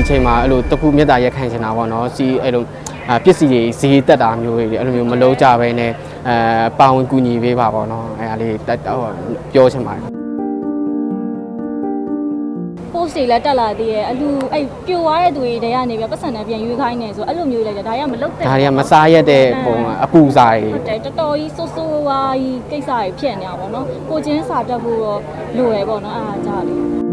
အချိန်မှာအဲ့လိုတခုမြတ်တာရက်ခံချင်တာပေါ့နော်စီအဲ့လိုအာပစ္စည်းတွေဈေးတက်တာမျိုးတွေအဲ့လိုမျိုးမလုံးကြပဲနဲ့အဲပါဝင်ကူညီပေးပါပေါ့နော်အဲ့ဒါလေးတက်ဟိုပြောချင်ပါတယ် post တွေလည်းတက်လာသေးရဲ့အလူအဲ့ပြိုသွားတဲ့သူတွေတည်းကနေပြပတ်စံနဲ့ပြန်ရွေးခိုင်းနေဆိုအဲ့လိုမျိုးလိုက်တယ်ဒါရမလုတ်တဲ့ဒါတွေကမစားရက်တဲ့ပုံအပူစားတွေဟုတ်တယ်တော်တော်ကြီးဆိုးဆိုးဝါးကြီးကိစ္စတွေဖြစ်နေတာပေါ့နော်ကိုချင်းစာတက်ဖို့တော့လိုရယ်ပေါ့နော်အားကြတယ်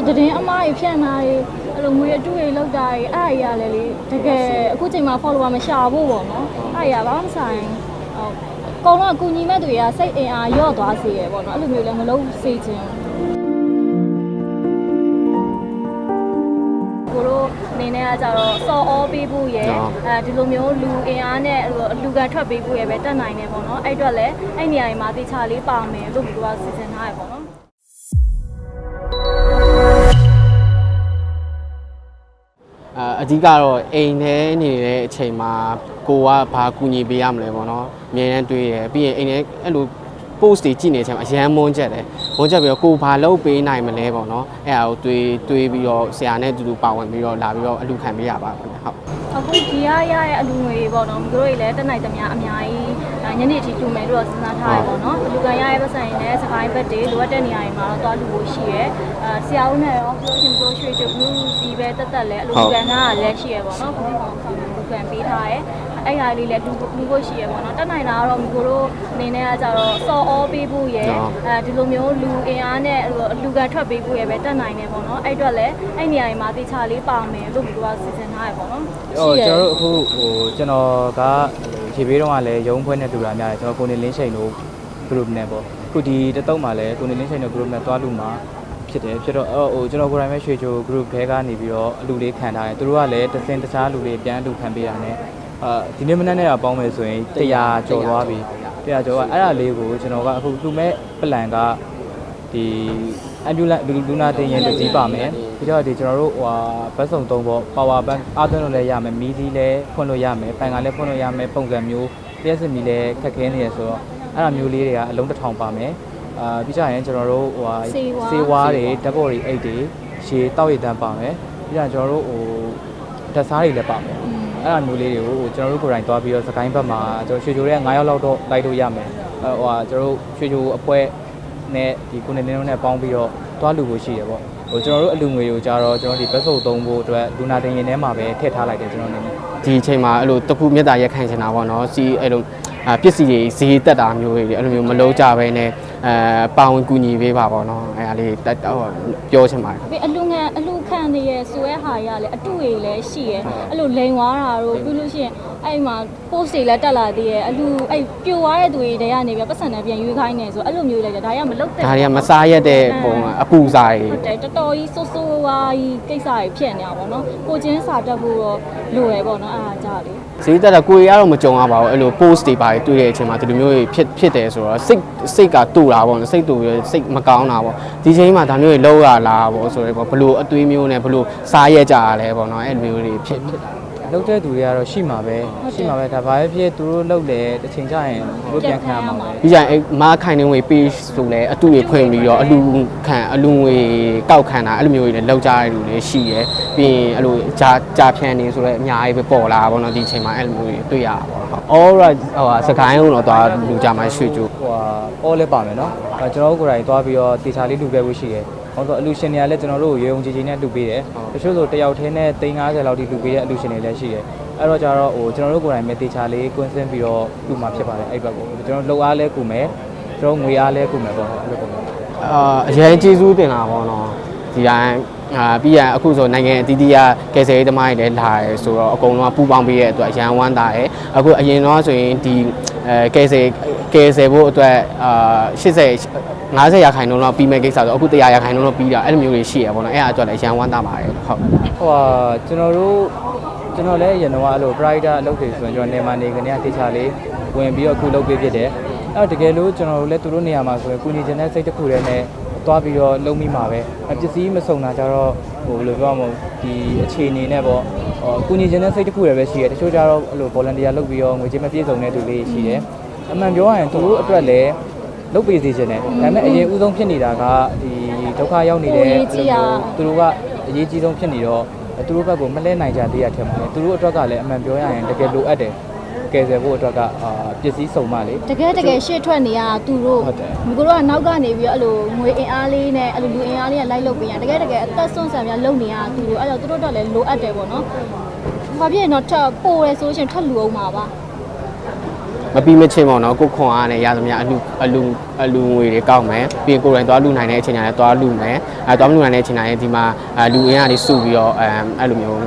အဲ့လိုသတင်းအမားကြီးဖြန့်တာတွေအဲ့လိုငွေအတူတွေလောက်တာတွေအဲ့အရာလည်းလေတကယ်အခုချိန်မှာ follower မရှာဖို့ပေါ့နော်အဲ့အရာဘာမှမဆိုင်ဟုတ်ကောင်းတော့အကူညီမဲ့တွေကစိတ်အင်အားရော့သွားစေရယ်ပေါ့နော်အဲ့လိုမျိုးလည်းမလုပ်စေချင်ဘူးကိုတို့အနေနဲ့ကကြတော့စော်ဩပေးဖို့ရယ်အဲဒီလိုမျိုးလူအင်အားနဲ့လူကန်ထွက်ပေးဖို့ရယ်ပဲတက်နိုင်တယ်ပေါ့နော်အဲ့အတွက်လည်းအဲ့နေရာတွေမှာတေချာလေးပါမယ်လို့ကိုကစီစဉ်ထားရပေါ့နော် အာအဓိကတော့အိမ်ထဲနေတဲ့အချိန်မှာကိုကဘာကူညီပေးရမလဲပေါ့နော်အမြဲတမ်းတွေးရပြီးရင်အိမ်ထဲအဲ့လို post တွေကြည့်နေတဲ့အချိန်မှာအရန်မွန်းချက်တယ်မွန်းချက်ပြီးတော့ကိုဘာလုပ်ပေးနိုင်မလဲပေါ့နော်အဲ့ဒါကိုတွေးတွေးပြီးတော့ဆရာနဲ့အတူတူပါဝင်ပြီးတော့လာပြီးတော့အလူခံပေးရပါဘူးဟုတ်အခုဒီရရရဲ့အလူငွေတွေပေါ့နော်တို့တွေလည်းတက်နိုင်သမျှအများကြီးအဲ ညနေအထိလူမယ်လို့တော့စဉ်းစားထားရပေါ့နော်အလူကန်ရရဲ့ပတ်စံရင်လည်းစကိုင်းဘက်တွေလိုအပ်တဲ့နေရာတွေမှာတော့သွားလူဖို့ရှိရဲအဲဆရာဦးနဲ့ရောပြောချင်ပြောရွှေချူဘူးဒီပဲတက်တက်လဲအလူကန်ကလည်းရှိရဲပေါ့နော်ခုဒီကောင်ဆောင်လူကန်ပေးထားရဲအဲ့ဟာလေးလည်းလူလူဖို့ရှိရဲပေါ့နော်တက်နိုင်တာကတော့မိကိုတို့အနေနဲ့ကကြတော့စော်ဩပေးဖို့ရယ်အဲဒီလိုမျိုးလူအင်အားနဲ့လူကန်ထွက်ပေးဖို့ရယ်ပဲတက်နိုင်တယ်ပေါ့နော်အဲ့အတွက်လည်းအဲ့နေရာတွေမှာတေချာလေးပါမယ်လို့မိကိုကစီစဉ်ထားရပေါ့နော်ဟိုကျွန်တော်တို့အခုဟိုကျွန်တော်က ရေဘေးတော့ကလည်းရုံးဖွဲ့နဲ့တူတာများတယ်ကျွန်တော်ကိုနေလင်းချိန်တို့ group နဲ့ပေါ့အခုဒီတတုံးမှာလည်းကိုနေလင်းချိန်တို့ group နဲ့တွားလူမှာဖြစ်တယ်ဖြစ်တော့အဲ့ဟိုကျွန်တော်ကိုယ်တိုင်ပဲရွှေချို group ထဲကနေပြီးတော့အလူလေးခံထားတယ်သူတို့ကလည်းတစ်စင်တခြားလူတွေပြန်အလူခံပေးတာ ਨੇ အာဒီနေ့မနက်နဲ့တော့ပေါင်းမယ်ဆိုရင်100ကျော်သွားပြီ100ကျော်ကအဲ့ဒါလေးကိုကျွန်တော်ကအခုလူမဲ့ plan ကဒီ ambulance လူနာတင်ရင်တစ်စီးပါမယ်ပြီးတော့ဒီကျွန်တော်တို့ဟိုဟာဘတ်စုံသုံးပေါ့ power bank အားသွင်းလို့လည်းရမယ်မီးသီးလည်းဖွင့်လို့ရမယ်ပန်ကလည်းဖွင့်လို့ရမယ်ပုံစံမျိုးလျှက်စစ်မီလည်းခက်ခဲနေရဆိုတော့အဲ့ဒါမျိုးလေးတွေကအလုံးတစ်ထောင်ပါမယ်အာပြီးကြရင်ကျွန်တော်တို့ဟိုဟာဆေးဝါးဆေးဝါးတွေဓာတ်ပေါ်တွေအိတ်တွေရေတောက်ရည်တန်းပါမယ်ပြီးကြရင်ကျွန်တော်တို့ဟိုဓာတ်စားတွေလည်းပါမယ်အဲ့အမျိုးလေးတွေကိုဟိုကျွန်တော်တို့ကိုယ်တိုင်သွားပြီးတော့စကိုင်းဘက်မှာကျွန်တော်ရွှေချိုတွေက9ယောက်လောက်တော့လိုက်လို့ရမယ်အဲဟိုဟာကျွန်တော်တို့ရွှေချိုအပွဲ နဲ့ဒီကိုနေလင်းတို့နဲ့ပေါင်းပြီးတော့သွားလူဖို့ရှိတယ်ပေါ့ဟိုကျွန်တော်တို့အလူငွေတွေကိုကြတော့ကျွန်တော်ဒီဘက်စုပ်သုံးဖို့အတွက်လူနာတင်ရင်ထဲမှာပဲထည့်ထားလိုက်တယ်ကျွန်တော်အနေနဲ့ဒီအချိန်မှာအဲ့လိုတခုမြတ်တာရက်ခံချင်တာပေါ့နော်စီအဲ့လိုအာပစ္စည်းတွေဈေးတက်တာမျိုးတွေအဲ့လိုမျိုးမလုံးကြပဲနဲ့ အဲပါဝင်ကူညီပေးပါပေါ့နော်အဲ့ဒါလေးတက်ဟိုပြောချင်ပါတယ်ပြီးအလူငန်အလူခံနေရဆိုရဲဟာရလည်းအတူတွေလည်းရှိရဲအဲ့လိုလိန်သွားတာတို့ပြီးလို့ရှိရင်အဲ့မှာ post တွေလည်းတက်လာသေးရဲ့အလူအဲ့ပြိုသွားတဲ့သူတွေတည်းကနေပြပတ်စံနဲ့ပြန်ရွေးခိုင်းနေဆိုအဲ့လိုမျိုးလိုက်တယ်ဒါရမလုတ်တဲ့ဒါတွေကမစားရက်တဲ့ပုံအပူစားတွေဟုတ်တယ်တော်တော်ကြီးဆိုးဆိုးဝါးကြီးကိစ္စတွေဖြစ်နေတာပေါ့နော်ကိုချင်းစာတက်ဖို့တော့လိုရယ်ပေါ့နော်အားကြတယ်ဈေးတက်တာကိုရီးယားတော့မကြုံရပါဘူးအဲ့လို post တွေပါတွေ့တဲ့အချိန်မှာဒီလိုမျိုးတွေဖြစ်ဖြစ်တယ်ဆိုတော့စိတ်စိတ်ကတူတာပေါ့နော်စိတ်တူရစိတ်မကောင်းတာပေါ့ဒီချိန်မှာဒါမျိုးတွေလောက်ရလားပေါ့ဆိုတော့ဘလို့အသွေးမျိုးနဲ့ဘလို့စားရက်ကြရလဲပေါ့နော်အဲ့လိုမျိုးတွေဖြစ်ဖြစ်တာလောက်တဲ့သူတွေကတော့ရှိမှာပဲရှိမှာပဲဒါဘာပဲဖြစ်သူတို့လောက်တယ်တစ်ချိန်ကျရင်သူတို့ပြန်ခံရမှာပဲပြီးကြရင်အဲ့မားခိုင်နေငွေပေးဆိုလဲအတူတွေဖွင့်ပြီးတော့အလူခံအလူငွေကောက်ခံတာအဲ့လိုမျိုးတွေလည်းလောက်ကြရတဲ့လူတွေရှိရယ်ပြီးရင်အဲ့လိုဂျာဂျာဖြန်နေဆိုတော့အများကြီးပဲပေါ်လာပါတော့ဒီအချိန်မှာအဲ့လိုမျိုးတွေတွေ့ရတာပေါ့ဟုတ် all right ဟိုဟာစကိုင်းအောင်တော့သွားလူကြမှာရွှေကျိုးဟိုဟာအောလဲပါမယ်နော်အဲကျွန်တော်တို့ကိုယ်တိုင်သွားပြီးတော့တေချာလေးလူပဲဖို့ရှိတယ်ဟောတော့အလူရှင်တွေကလည်းကျွန်တော်တို့ကိုရေုံကြည်ကြည်နဲ့လူပေးတယ်တချို့ဆိုတယောက်တည်းနဲ့350လောက်ထိလူပေးတဲ့အလူရှင်တွေလည်းရှိတယ်အဲ့တော့ကျတော့ဟိုကျွန်တော်တို့ကိုယ်တိုင်ပဲတေချာလေးကွင်းစင်းပြီးတော့လူမှာဖြစ်ပါတယ်အဲ့ဘက်ကိုကျွန်တော်လှုပ်အားလဲကူမယ်ကျွန်တော်ငွေအားလဲကူမယ်ပေါ့အဲ့လိုပုံစံအာအရင်ကျေးဇူးတင်တာပေါ့နော်ဒီတိုင်း အာပြီးရင်အခုဆိုနိုင်ငံအသီးသီးကကယ်ဆယ်ရေးသမားတွေလည်းလာရဲဆိုတော့အကုန်လုံးကပူပေါင်းပေးရဲ့အတွက်ရန်ဝမ်းတာရယ်အခုအရင်တော့ဆိုရင်ဒီအဲကယ်ဆယ်ကယ်ဆယ်ဖို့အတွက်အာ80 50ရာခိုင်နှုန်းလောက်ပြီးမဲ့ကိစ္စဆိုအခု100ရာခိုင်နှုန်းလောက်ပြီးတာအဲ့လိုမျိုးတွေရှိရပေါ့နော်အဲ့အအတွက်လည်းရန်ဝမ်းတာပါတယ်ဟုတ်ဟိုဟာကျွန်တော်တို့ကျွန်တော်လည်းအရင်တော့အဲ့လို private အလုပ်တွေဆိုရင်ကျွန်တော်နေမှာနေကနေတေချာလေးဝင်ပြီးတော့အခုလုပ်ပေးဖြစ်တယ်အဲ့တော့တကယ်လို့ကျွန်တော်တို့လည်းသူတို့နေရာမှာဆိုရင်ကုညီချင်တဲ့စိတ်တစ်ခုတည်းနဲ့ သွားပြီးတော့လုံးမိမှာပဲအပစ္စည်းမစုံတာကြတော့ဟိုဘယ်လိုပြောရမလဲဒီအခြေအနေနဲ့ပေါ့ဟိုကုညီချင်တဲ့စိတ်တစ်ခုတည်းပဲရှိတယ်တချို့ကြတော့အဲ့လို volunteer လုပ်ပြီးတော့ငွေကြေးမပြည့်စုံတဲ့သူလေးရှိတယ်အမှန်ပြောရရင်သူတို့အတွက်လည်းလုပ်ပေးစေချင်တယ်ဒါပေမဲ့အရင်ဦးဆုံးဖြစ်နေတာကဒီဓဒုက္ခရောက်နေတဲ့ကိုယ်ရေးကြည့်ရသူတို့ကအရေးကြီးဆုံးဖြစ်နေတော့သူတို့ဘက်ကိုမလဲနိုင်ကြသေးရထင်ပါတယ်သူတို့အတွက်ကလည်းအမှန်ပြောရရင်တကယ်လိုအပ်တယ် ကယ်ဆယ်ဖို့အတွက်ကအာပစ္စည်းစုံမလေတကယ်တကယ်ရှေ့ထွက်နေရသူတို့ဟုတ်တယ်ဒီကိုတော့နောက်ကနေပြီးတော့အဲ့လိုငွေအင်အားလေးနဲ့အဲ့လိုလူအင်အားလေးကလိုက်လုပ်ပေးရတကယ်တကယ်အသက်ဆွန့်ဆံပြလုပ်နေရသူတို့အဲ့တော့သူတို့တော့လည်းလိုအပ်တယ်ပေါ့နော်။ဘာဖြစ်ရင်တော့ထပ်ပို့ရဲဆိုလို့ရှိရင်ထပ်လူအောင်ပါပါမပြီးမချင်းပေါ့နော်ကိုခွန်အားနဲ့ရသမျှအလူအလူအလူငွေတွေကောက်မယ်ပြီးရင်ကိုယ်တိုင်သွားလူနိုင်တဲ့အချိန်ညာလည်းသွားလူမယ်အဲသွားမလူနိုင်တဲ့အချိန်ညာလည်းဒီမှာအလူအင်းအားလေးစုပြီးတော့အဲအဲ့လိုမျိုး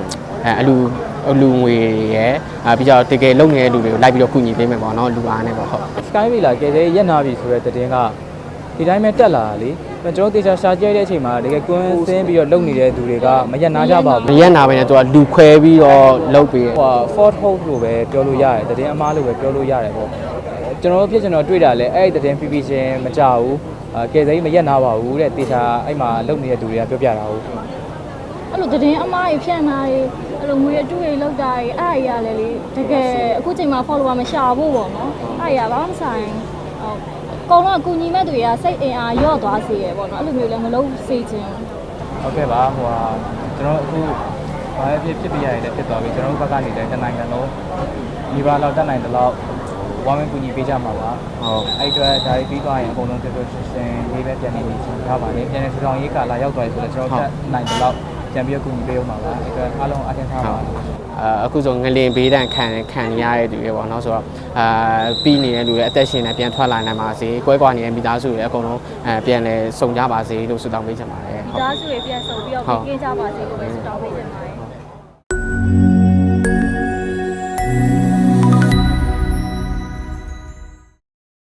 အဲအလူအ လူငွေရယ်အဲပြီးတော့တကယ်လုံနေတဲ့လူတွေကိုလိုက်ပြီးတော့ကုညီပေးမယ်ပေါ့နော်လူအားနဲ့ပေါ့ဟုတ် Sky Villa ကယ်ဆယ်ရေးရက်နာပြီဆိုတဲ့သတင်းကဒီတိုင်းပဲတက်လာတာလေကျွန်တော်တို့တေချာရှာကြဲတဲ့အချိန်မှာတကယ်ကွင်းစင်းပြီးတော့လုံနေတဲ့သူတွေကမရက်နာကြပါမဘူးရက်နာပဲနဲ့သူကလူခွဲပြီးတော့လုတ်ပေးတယ်ဟို Fort Hope လို့ပဲပြောလို့ရတယ်သတင်းအမားလို့ပဲပြောလို့ရတယ်ပေါ့ကျွန်တော်တို့ဖြစ်ကျွန်တော်တွေ့တာလဲအဲ့ဒီသတင်း PP ချင်းမကြဘူးအဲကယ်ဆယ်ရေးမရက်နာပါဘူးတဲ့တေချာအဲ့မှာလုံနေတဲ့သူတွေကပြောပြတာဟုတ်။ အဲ့လိုသတင်းအမားကြီးဖြန့်တာကြီးအဲ့လိုငွေအတူကြီးလောက်တာကြီးအဲ့အရာလည်းလေတကယ်အခုချိန်မှာ follower မရှာဖို့ပေါ့နော်။အဲ့အရာဘာမှမဆိုင်ဟုတ်ကောင်းတော့ကုညီမဲ့သူတွေကစိတ်အင်အားရော့သွားစေရပေါ့နော်အဲ့လိုမျိုးလည်းမလုပ်စေချင်ဘူးဟုတ်ကဲ့ပါဟိုဟာကျွန်တော်အခုဘာဖြစ်ဖြစ်ပြရတယ်လည်းဖြစ်သွားပြီကျွန်တော်တို့ဘက်ကနေလည်းတနိုင်ငံလုံးဒီပါလောက်တက်နိုင်တဲ့လောက်ဝမ်းမကူညီပေးကြမှာပါဟုတ်အဲ့အတွက်ဒါပြီးသွားရင်အကုန်လုံးပြပြရှင်ရှင်လေးပဲပြန်နေနေရပါလိမ့်ပြန်နေထူထောင်ရေးကာလာရောက်သွားပြီဆိုတော့ကျွန်တော်တက်နိုင်တဲ့လောက် ပြန်ပြီးကူညီပေးအောင်ပါပါအဲ့အတွက်အားလုံးအထင်ထားပါအာအခုဆိုငလင်ဘေးတန်ခံခံရတဲ့သူတွေပေါ့နော်ဆိုတော့အာပြီးနေတဲ့လူတွေအသက်ရှင်နေပြန်ထွက်လာနိုင်ပါစေကွဲကွာနေတဲ့မိသားစုတွေအကုန်လုံးအဲပြန်လဲစုံကြပါစေလို့ဆုတောင်းပေးချင်ပါတယ်။ဟုတ်သားစုတွေပြန်ဆုံပြီးတော့ဟုတ်ပြင်ကြပါစေလို့ပဲဆုတောင်းပေးချင်ပါတယ်